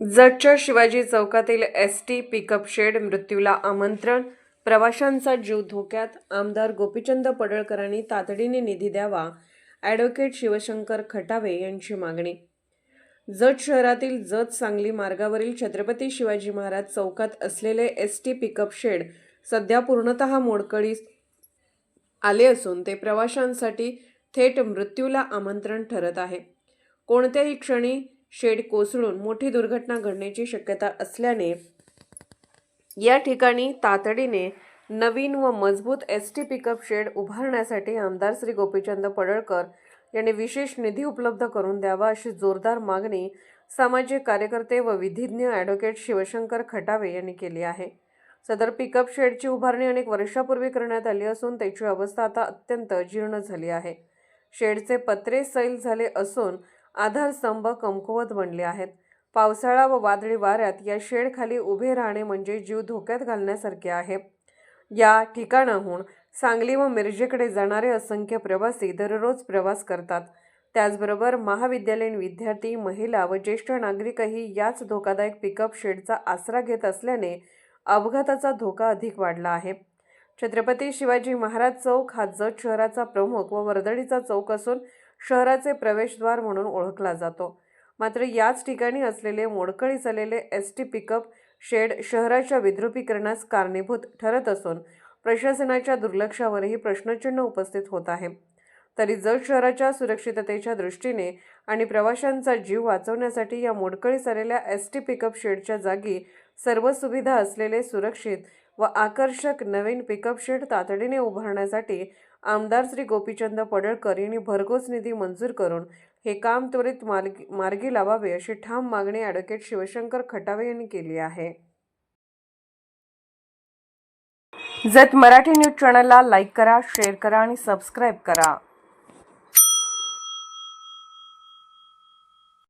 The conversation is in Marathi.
जटच्या शिवाजी चौकातील एस टी पिकअप शेड मृत्यूला आमंत्रण. प्रवाशांचा जीव धोक्यात. आमदार गोपीचंद पडळकरांनी तातडीने निधी द्यावा. ॲडव्होकेट शिवशंकर खटावे यांची मागणी. जत शहरातील जत सांगली मार्गावरील छत्रपती शिवाजी महाराज चौकात असलेले एस टी पिकअप शेड सध्या पूर्णतः मोडकळीस आले असून ते प्रवाशांसाठी थेट मृत्यूला आमंत्रण ठरत आहे. कोणत्याही क्षणी शेड कोसळून मोठी दुर्घटना घडण्याची शक्यता असल्याने या ठिकाणी तातडीने नवीन व मजबूत एस टी पिकअप शेड उभारण्यासाठी आमदार श्री गोपीचंद पडळकर यांनी विशेष निधी उपलब्ध करून द्यावा अशी जोरदार मागणी सामाजिक कार्यकर्ते व विधिज्ञ ॲडव्होकेट शिवशंकर खटावे यांनी केली आहे. सदर पिकअप शेडची उभारणी अनेक वर्षापूर्वी करण्यात आली असून त्याची अवस्था आता अत्यंत जीर्ण झाली आहे. शेडचे पत्रे सैल झाले असून आधारस्तंभ कमकुवत बनले आहेत. पावसाळा व वादळी वाऱ्यात या शेडखाली उभे राहणे म्हणजे जीव धोक्यात घालण्यासारखे आहे. या ठिकाणाहून सांगली व मिरजेकडे जाणारे असंख्य प्रवासी दररोज प्रवास करतात. त्याचबरोबर महाविद्यालयीन विद्यार्थी महिला व ज्येष्ठ नागरिकही याच धोकादायक पिकअप शेडचा आसरा घेत असल्याने अपघाताचा धोका अधिक वाढला आहे. छत्रपती शिवाजी महाराज चौक हा जत शहराचा प्रमुख व वर्दळीचा चौक असून शहराचे प्रवेशद्वार म्हणून ओळखला जातो. मात्र याच ठिकाणी असलेले मोडकळी झालेले एस टी पिकअप शेड शहराच्या विद्रुपीकरणास कारणीभूत ठरत असून प्रशासनाच्या दुर्लक्षावरही प्रश्नचिन्ह उपस्थित होत आहे. तरी जत शहराच्या सुरक्षिततेच्या दृष्टीने आणि प्रवाशांचा जीव वाचवण्यासाठी या मोडकळी झालेल्या एस टी पिकअप शेडच्या जागी सर्व सुविधा असलेले सुरक्षित व आकर्षक नवीन पिकअप शेड तातडीने उभारण्यासाठी आमदार श्री गोपीचंद पडळकर यांनी भरघोस निधी मंजूर करून हे काम त्वरित मार्गी मार्गी लावावे अशी ठाम मागणी ॲडव्होकेट शिवशंकर खटावे यांनी केली आहे. जत मराठी न्यूज चॅनलला लाईक करा शेअर करा आणि सबस्क्राईब करा.